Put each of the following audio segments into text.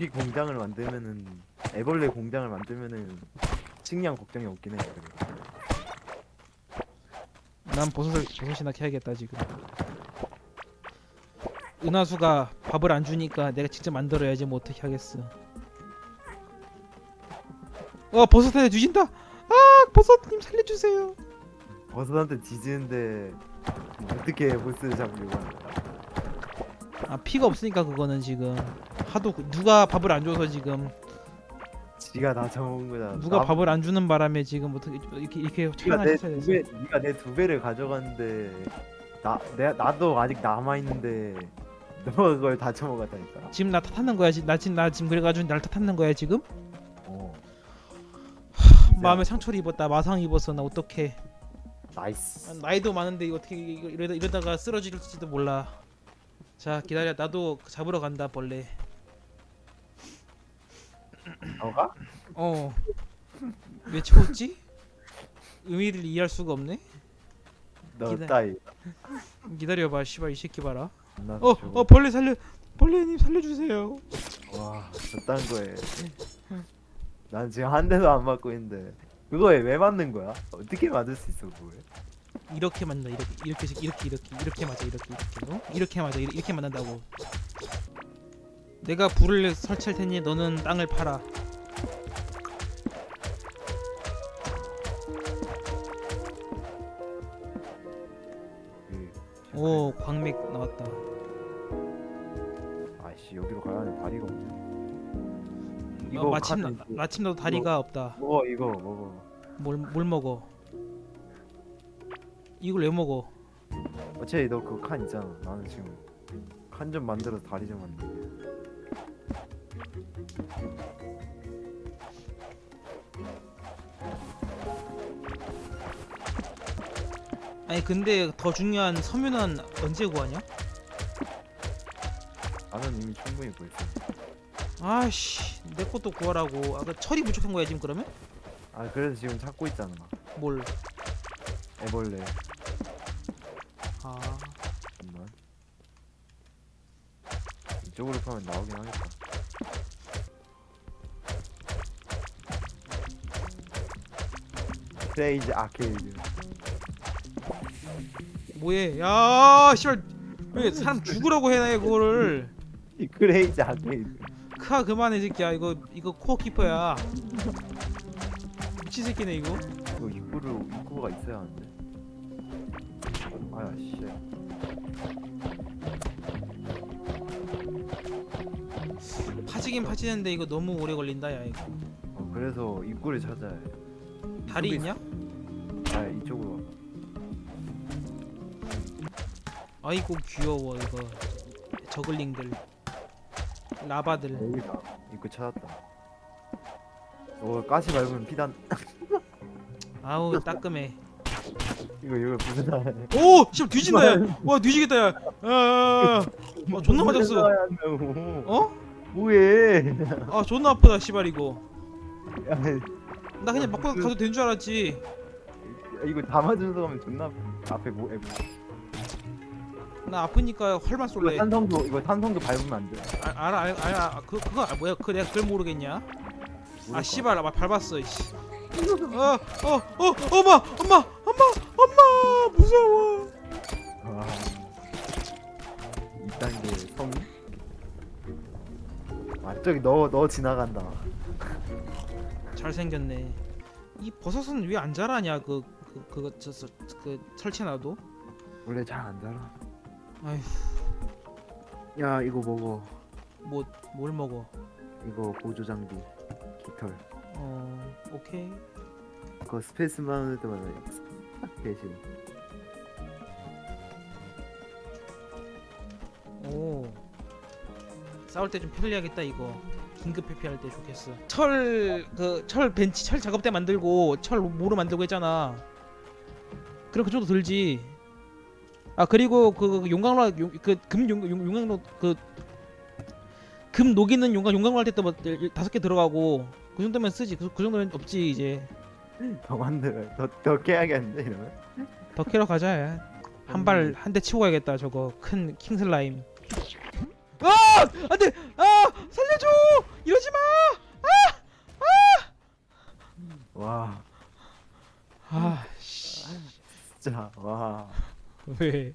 고기 공장을 만들면은 애벌레 공장을 만들면은 식량 걱정이 없긴 해. 난 버섯을 버섯이나 캐야겠다 지금. 은하수가 밥을 안 주니까 내가 직접 만들어야지 뭐 어떻게 하겠어. 어 버섯한테 뒤진다. 아 버섯님 살려주세요. 버섯한테 뒤지는데 어떻게 보스를 잡으려고 하는 거야? 아 피가 없으니까 그거는 지금 하도 그- 누가 밥을 안 줘서 지금 지가 다 처먹은 거잖아. 누가 나- 밥을 안 주는 바람에 지금 어떻게 이렇게 이렇게 네가 했어야 내두 됐어. 배, 네가 내 두 배를 가져갔는데 나 내가 나도 아직 남아 있는데 너가 그걸 다 처먹었다니까. 지금 나 탓하는 거야 지금 나 지금 나 지금 그래가지고 날 탓하는 거야 지금 어. 마음에 상처를 입었다 마상 입었어 나 어떡해 나이스. 나이도 많은데 이거 어떻게 이거 이러다 이러다가 쓰러질지도 몰라 자 기다려 나도 잡으러 간다 벌레 너가? 어 왜 채웠지 의미를 이해할 수가 없네 너 기다려. 따위. 기다려봐 씨발 이 새끼 봐라 나어 저거- 어 벌레 살려 벌레님 살려주세요 와, 저딴 거에. 난 지금 한 대도 안 맞고 있는데 그거에 왜 맞는 거야? 어떻게 맞을 수 있어 그거에? 이렇게 맞는다 이렇게 이렇게 이렇게 이렇게 이렇게 맞아 이렇게 이렇게 어? 이렇게 맞아 이렇게, 이렇게 맞는다고 내가 불을 설치할 테니 너는 땅을 팔아 그, 오 광맥 나왔다 아씨 여기로 가야 하는 다리가 없네. 어, 마침 나, 마침 나도 다리가 없다 먹어 이거 먹어. 뭘, 뭘 먹어 이걸 왜 먹어 어차피 너 그 칸 있잖아. 나는 지금 칸 좀 만들어서 다리 좀 만들게. 아니 근데 더 중요한 섬유는 언제 구하냐 나는 이미 충분히 구했어. 아씨 내 것도 구하라고 아그 철이 부족한 거야 지금 그러면 아 그래서 지금 찾고 있잖아. 뭘 애벌레. 이쪽으로 파면 나오긴 하겠다. 크레이지 아케이드. 뭐해 야 씨발 왜 사람 죽으라고 해놔 그거를 이 크레이지 아케이드. 크아 그만해 이 새끼야 이거 이거 코어 키퍼야 미친 새끼네 이거 이거 입구를 입구가 있어야 하는데. 아야 씨. 파지긴 파지는데 이거 너무 오래 걸린다 야 이거 어 그래서 입구를 찾아야 해. 다리 있냐? 아 이쪽으로. 와. 아이고 귀여워 이거 저글링들 라바들 여기다. 입구 찾았다. 어 가시 밟으면 피단. 아우 따끔해 이거 이거 무슨 날? 오! 씨발 뒤진다 야 와 뒤지겠다 야 야야야야 아 존나 맞았어 어? 뭐해? 아 존나 아프다 씨발 이거 야, 나 그냥 맞고 가도 된줄 알았지 이거 다 맞으면서 가면 존나 앞에 뭐? 에, 뭐. 나 아프니까 활만 이거 쏠래 탄성도 이거 탄성도 밟으면 안 돼. 아, 알아 알아 알아 그 그거 아, 뭐야 그 내가 그걸 모르겠냐 아 씨발 나 밟았어 이씨 어어어 엄마 엄마 엄마 엄마 무서워. 아, 2단계 성. 아 저기 너 너 지나간다. 잘생겼네 이 버섯은 왜 안 자라냐 그 그 그거 저그 그 설치해놔도 원래 잘 안 자라. 아휴 야 이거 먹어. 뭐뭘 먹어 이거 보조 장비. 깃털. 어 오케이 그거 스페이스 마운을 때마다 대신. 싸울 때 좀 편리하겠다 이거. 긴급 회피할 때 좋겠어. 철 그 철 벤치 철 작업대 만들고 철 모로 만들고 했잖아. 그럼 그 정도 들지. 아 그리고 그 용광로 그금 용광로 그 금 녹이는 용광 용광로 할 때도 뭐 다섯 개 들어가고 그 정도면 쓰지. 그, 그 정도면 없지 이제. 더 만들어. 더더 깨야겠는데 이러면. 더 캐러 가자. 한발 한 대 치고 가야겠다 저거. 큰 킹슬라임 아 안 돼 아 살려줘 이러지 마. 와 아, 씨. 진짜 와 왜?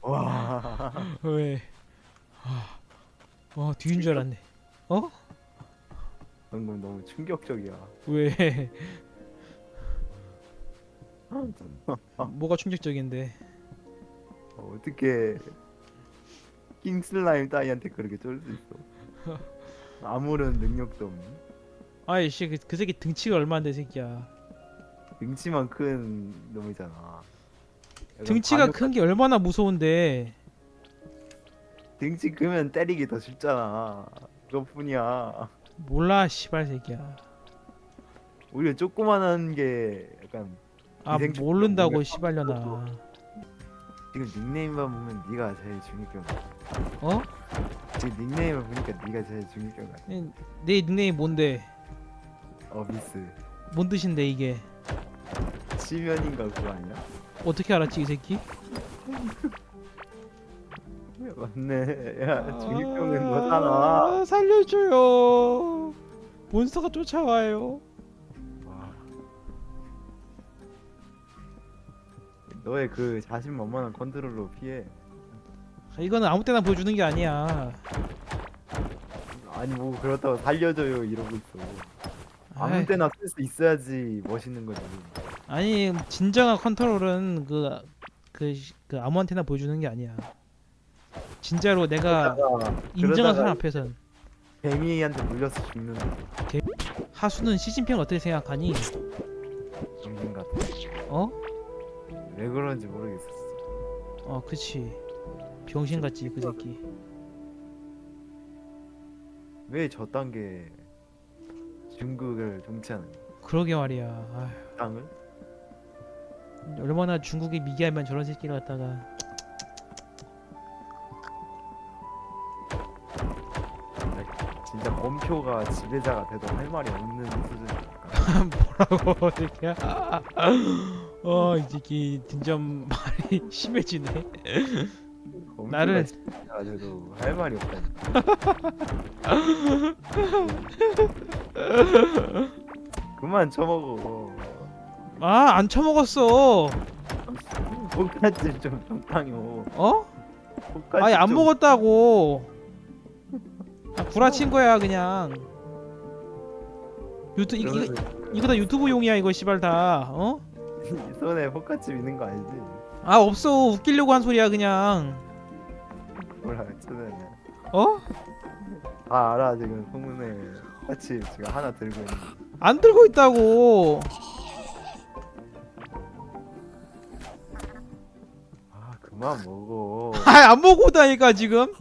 와. 왜? 아, 와 뒤인 줄 알았네. 어? 방금 너무 충격적이야. 왜? 뭐가 충격적인데? 어, 어떻게 킹슬라임 따위한테 그렇게 쫄 수 있어? 아무런 능력도 없는 아이씨 그, 그 새끼 등치가 얼마인데 새끼야. 등치만 큰 놈이잖아. 약간 등치가 큰게 얼마나 무서운데? 등치 크면 때리기 더 쉽잖아. 그것뿐이야. 몰라 씨발 새끼야. 오히려 조그만한 게 약간 아 기생충 모른다고 씨발려나. 지금 닉네임만 보면 네가 제일 중립경 같아. 어? 지금 닉네임을 보니까 네가 제일 중립경 같아. 내 닉네임 뭔데? 어비스. 뭔 뜻인데 이게? 치면인가 그거 아니야? 어떻게 알았지 이 새끼? 맞네. 야 아, 너잖아. 살려줘요. 몬스터가 쫓아와요. 와. 너의 그 자신만만한 컨트롤로 피해. 아, 이거는 아무 때나 보여주는 게 아니야. 아니 뭐 그렇다고 살려줘요 이러고 있어. 아무 때나 쓸 수 있어야지 멋있는 거지. 아니 진정한 컨트롤은 그, 그, 그 아무한테나 보여주는 게 아니야. 진짜로 내가 그러다가 인정한 그러다가 사람 앞에선 개미한테 물려서 죽는 하수는 시진핑 어떻게 생각하니? 정신 같아. 어? 왜 그런지 모르겠었어. 어 그치 병신 같지 그 새끼 왜 저딴 게 중국을 정치하는? 그러게 말이야 아휴, 땅을? 얼마나 중국이 미개하면 저런 새끼를 갖다가 진짜 범표가 지배자가 돼도 할 말이 없는 수준이니까. 뭐라고 새끼야 어이 새끼 딘점 말이 심해지네 나를- 지배자가 돼도 할 말이 없다니까. 그만 쳐먹어. 아안 처먹었어 볶아집 좀 적당히 어? 아니 안 좀- 먹었다고 아, 구라친 거야 그냥 유튜 이, 이거 이거 다 유튜브용이야 이거 씨발 다 어? 이 손에 볶아집 있는 거 알지? 아 없어 웃기려고 한 소리야 그냥 뭐라 쳐다냐. 어? 다 알아 지금 소문에 볶아집 지금 하나 들고 있는 거. 안 들고 있다고 아 그만 먹어. 아안 먹고 오다니까 지금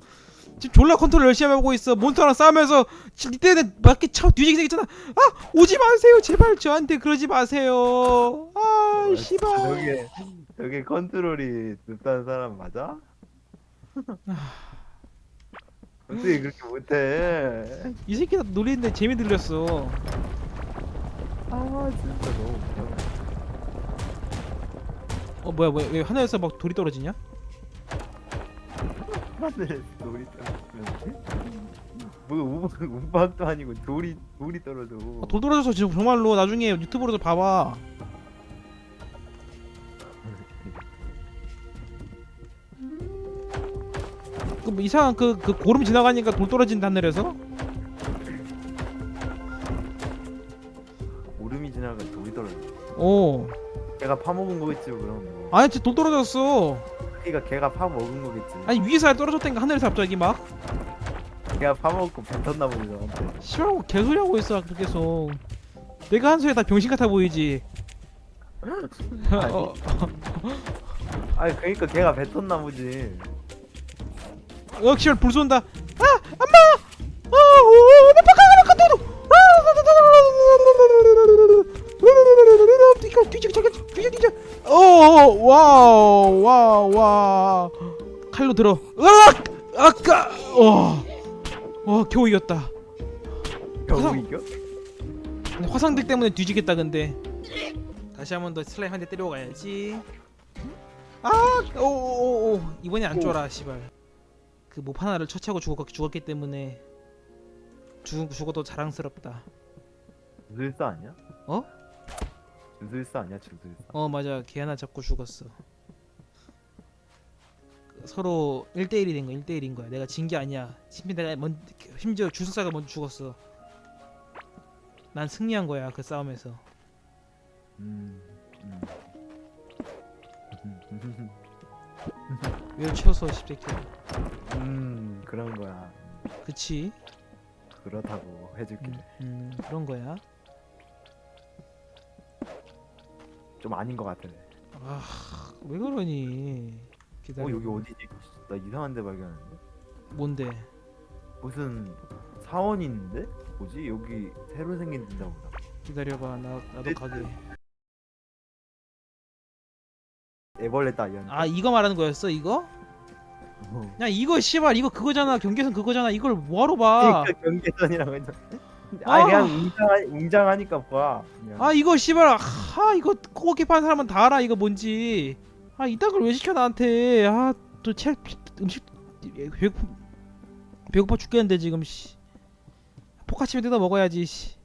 지금 졸라 컨트롤 열심히 하고 있어 몬스터랑 싸우면서 이때는 맞게 차 뒤지게 생겼잖아 아 오지 마세요 제발 저한테 그러지 마세요 아 씨발 저게 저게 컨트롤이 늦다는 사람 맞아? 어떻게 그렇게 못해? 이 새끼 다 놀리는데 재미 들렸어 아 진짜 너무 웃겨. 어 뭐야 뭐야 왜 하늘에서 막 돌이 떨어지냐 하늘에서 돌이 떨어지면 뭐 우박 우박도 아니고 돌이 돌이 떨어져. 아, 돌 떨어져서 지금 정말로 나중에 유튜브로도 봐봐 그 뭐 이상한 그, 그 고름 지나가니까 돌 떨어진다 하늘에서 오름이 지나가 돌이 떨어져. 어 걔가 파먹은 거겠지 그럼 뭐. 아니 진짜 돌 떨어졌어 걔가 걔가 파먹은 거겠지. 아니 위에서 떨어졌다니까 하늘에서 갑자기 막 걔가 파먹고 뱉었나 보지 너한테. 싫어하고 개소리 하고 있어 계속 내가 한 소리 다 병신 같아 보이지 아니. 어, 아니 그러니까 걔가 뱉었나 보지. 역시 불 쏜다 아 엄마 아오 빠까까까도 뒤져 뒤져 뒤져 뒤져 뒤져 어와와와 칼로 들어 으악 아까 어와 겨우 이겼다 겨우 이겨? 화상들 때문에 뒤지겠다 근데 다시 한 번 더 슬라임 한 대 때리고 가야지 아 오오오 이번에 안 쫄아 씨발 그 몹 하나를 처치하고 죽었, 죽었기 때문에 죽 죽어도 자랑스럽다. 주술사 아니야? 어? 주술사 아니야 주술사 어 맞아 걔 하나 잡고 죽었어. 그 서로 1대1이 된 거야 1대1인 거야. 내가 진 게 아니야. 심지어 내가 먼 심지어 주술사가 먼저 죽었어. 난 승리한 거야 그 싸움에서. 음, 음. 왜 치웠어 십새끼. 음 그런 거야 그치? 그렇다고 해줄게 음, 음 그런 거야. 좀 아닌 것 같아 아왜 그러니? 기다려. 어 여기 어디지? 나 이상한 데 발견했는데 뭔데? 무슨 사원이 있는데? 뭐지? 여기 새로 생긴 데인가 보다 기다려봐 나 나도 가게. 애벌레 따위였는데 아 이거 말하는 거였어 이거? 어. 야 이거 씨발 이거 그거잖아 경계선 그거잖아 이걸 뭐하러 봐? 그러니까 경계선이라고 했잖아 아. 아 그냥 웅장하, 웅장하니까 봐 그냥. 아 이거 씨발 아 이거 코어키파는 사람은 다 알아 이거 뭔지 아 이딴 걸 왜 시켜 나한테 아또 책 음식 배고파 배고파 죽겠는데 지금 씨 포카치면 뜯어 먹어야지 씨.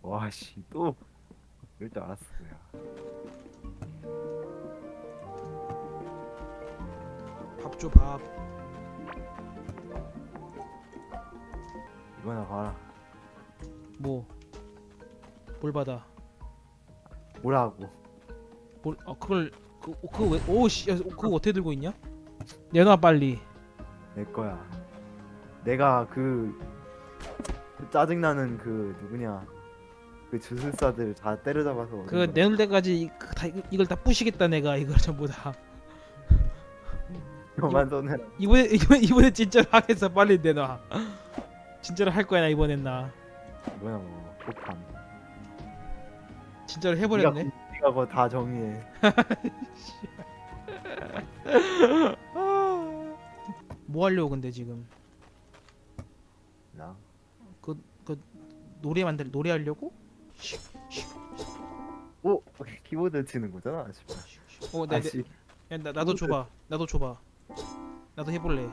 와씨 또 이럴 줄 알았어 야. 밥줘 밥. 이거나 봐라 뭐? 뭘 받아? 뭐라고 뭘? 어 그걸 그 그거 왜? 오씨 그거 어떻게 들고 있냐? 내놔 빨리. 내 거야 내가 그, 그 짜증나는 그 누구냐 그 주술사들 다 때려잡아서 얻은 그 거야. 내놓을 때까지 이- 그 다, 이걸 다 부시겠다 내가 이걸 전부 다. 그만 손해라 이번에 이번에 이번에 진짜로 하겠어 빨리 내놔. 진짜로 할 거야 나 이번엔 나. 이거나 뭐 폭탄 진짜로 해버렸네. 네가 그거 다 정의해 아. 뭐 하려고 근데 지금 나 노래 만들 노래 하려고? 오 키보드 치는 거잖아 씨발 어, 나, 아씨 나, 나 나도 줘봐. 나도 줘봐. 나도 해볼래.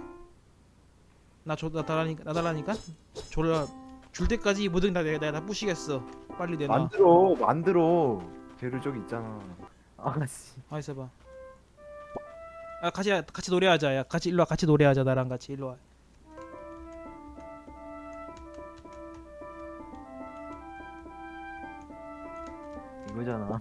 나 줘, 나 달라니까, 나 달라니까. 졸라 줄 때까지 이 모든 다 내가, 내가 다 부시겠어. 빨리 내놔. 만들어 만들어 재료 저기 있잖아 아씨 아 있어봐. 아 같이 같이 노래하자. 야 같이 일로 와. 같이 노래하자. 나랑 같이 일로 와. 이거잖아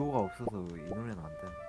아, 그 도가 없어서 이 노래는 안 돼.